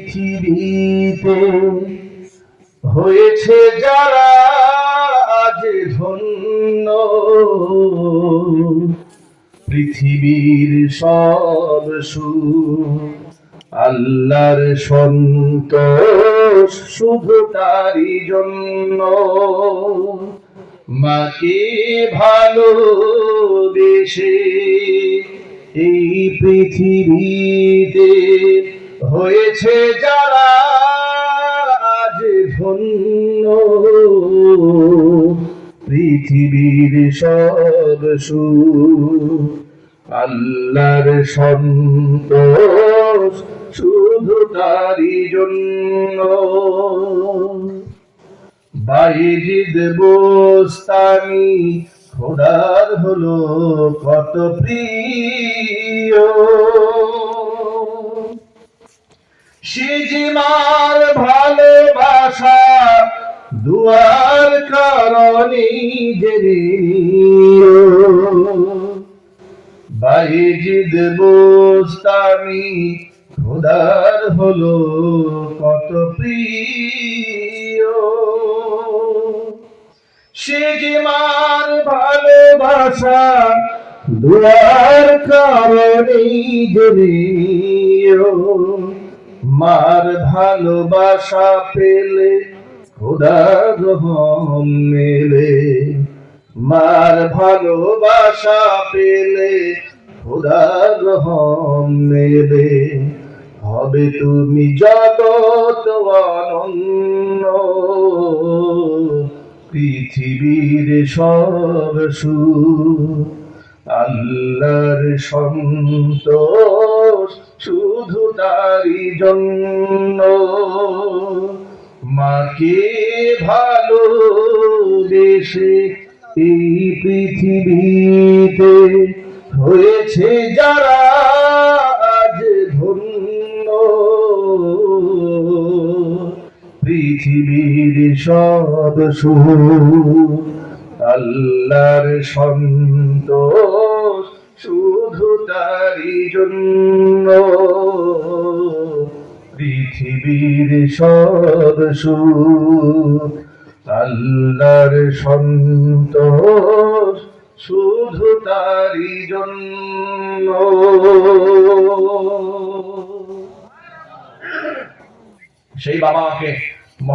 পৃথিবীতে হয়েছে যারা আজ ধন্য। পৃথিবীর সব সুখ আল্লাহর সন্তোষ শুধু তারই জন্য। মাকে ভালোবেসে এই পৃথিবীতে হয়েছে যারা ধন্য। পৃথিবীর সব সুখ আল্লাহর সন্তোষ শুধু তারই জন্য। বাইজিদ বোস্তানি, খোদার হলো কত প্রিয়। সিজিমার ভালোবাসা দুয়ার কারণে বাইজিদ বোস্তানি খোদার হলো কত প্রিয়। সে যে মার ভালোবাসা দুয়ার কারণে জেনেও মার ভালোবাসা পেলে খোদার রহম মেলে। মার ভালোবাসা পেলে খোদার রহম মেলে। হবে তুমি জগত অনন্য। পৃথিবীর সব সু আল্লাহর সন্তোষ শুধু তারই জন্য। মাকে ভালোবেসে এই পৃথিবীতে হয়েছে যারা আজ ধন্য। পৃথিবীর সব সুখ, আল্লাহর সন্তোষ শুধু তারই জন্য পৃথিবীর সব সুখ আল্লাহর সন্তোষ শুধু তারই জন্য। সেই বাবা আমাকে